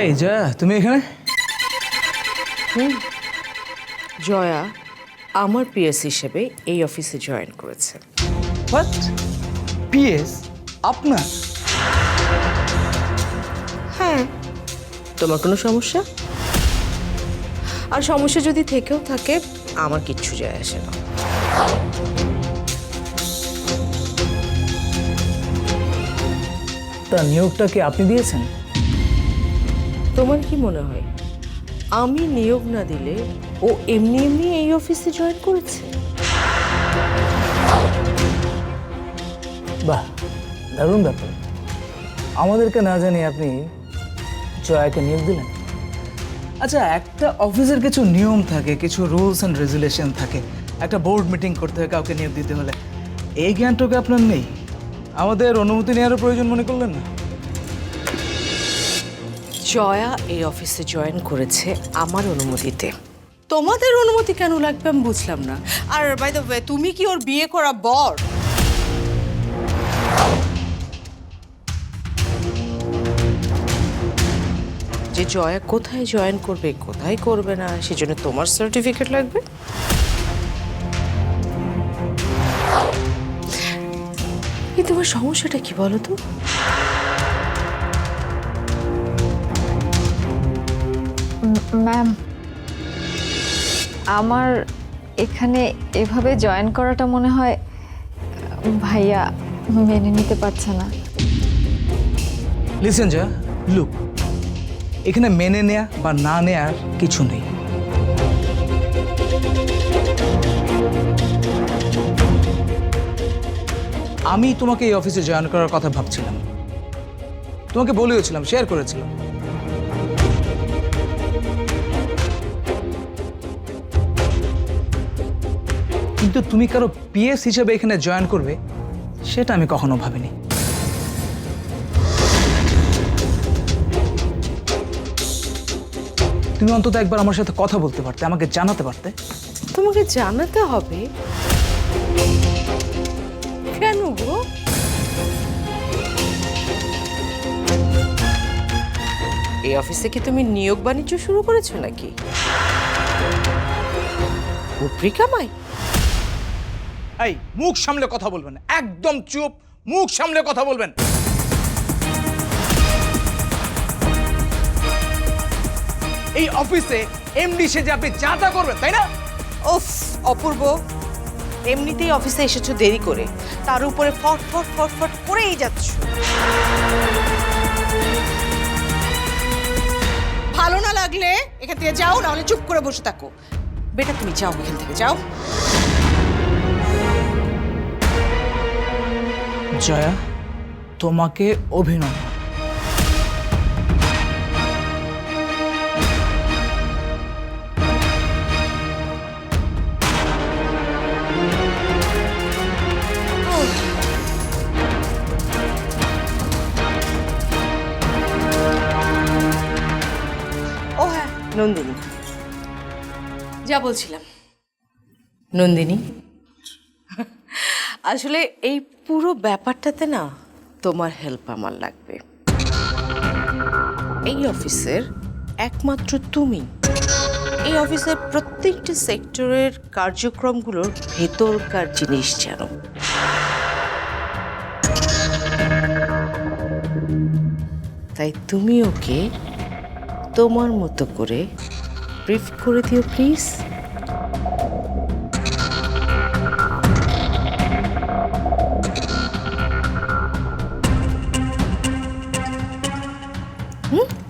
এই যা তুমি এখানে? জয়া আমার পিএস হিসেবে এই অফিসে জয়েন করেছে। হোয়াট পিএস আপনার? হ্যাঁ। তোমার কোনো সমস্যা? আর সমস্যা যদি থেকেও থাকে আমার কিচ্ছু যায় আসে না। তা নিয়োগটা কি আপনি দিয়েছেন? তোমার কি মনে হয়? আমি নিয়োগ না দিলে ও এমনি এমনি এই অফিসে জয়েন করেছে? বাহ, দারুণ ব্যাপার। আমাদেরকে না জানি আপনি জয়াকে নিয়োগ দিলেন? আচ্ছা একটা অফিসের কিছু নিয়ম থাকে, কিছু রুলস অ্যান্ড রেজুলেশন থাকে। একটা বোর্ড মিটিং করতে হয়, কাউকে নিয়োগ দিতে হলে। এই জ্ঞানটুকু আপনার নেই। আমাদের অনুমতি নেওয়ারও প্রয়োজন মনে করলেন না? জয়া এই অফিসে জয়েন করেছে আমার অনুমতিতে। তোমাদের অনুমতি কেন লাগবে আমি বুঝলাম না। আর বাই দ্য ওয়ে তুমি কি ওর বিয়ে করা বর? যে জয়া কোথায় জয়েন করবে কোথায় করবে না সেজন্য তোমার সার্টিফিকেট লাগবে। এই তোমার সমস্যাটা কি বলো তো? ম্যাম আমার এখানে এভাবে জয়েন করাটা মনে হয়, ভাইয়া মেনে নিতে পারছে না। লিসেন যা লুক এখানে মেনে নেয়া বা না নেয়ার কিছু নেই। আমি তোমাকে এই অফিসে জয়েন করার কথা ভাবছিলাম। তোমাকে বলেওছিলাম শেয়ার করেছিলাম। কিন্তু তুমি কারও পিএস হিসেবে এখানে জয়েন করবে, সেটা আমি কখনো ভাবিনি। তুমি অন্তত একবার আমার সাথে কথা বলতে পারতে, আমাকে জানাতে পারতে। তোমাকে জানাতে হবে? কেন গো? এই অফিসে কি তুমি নিয়োগ বাণিজ্য শুরু করেছ নাকি? উপরি কামাই এই, মুখ সামলে কথা বলবেন একদম চুপ, মুখ সামলে কথা বলবেন। এই অফিসে এমডি সেজে আপনি যা তা করবেন, তাই না? ওফ, অপূর্ব। এমনিতেই অফিসে এসেছ দেরি করে। তার উপরে ফট ফট ফট ফট করেই যাচ্ছ। ভালো না লাগলে এখান থেকে যাও না নাহলে চুপ করে বসে থাকো। বেটা, তুমি যাও এখান থেকে, যাও। জয়া তোমাকে অভিনন্দন ও হ্যাঁ নন্দিনী। যা বলছিলাম। নন্দিনী আসলে এই পুরো ব্যাপারটাতে না তোমার হেল্প আমার লাগবে। এই অফিসের একমাত্র তুমি। এই অফিসের প্রত্যেকটি সেক্টরের কার্যক্রমগুলোর ভেতরকার জিনিস জানো তাই তুমি ওকে তোমার মতো করে ব্রিফ করে দিও প্লিজ 嗯？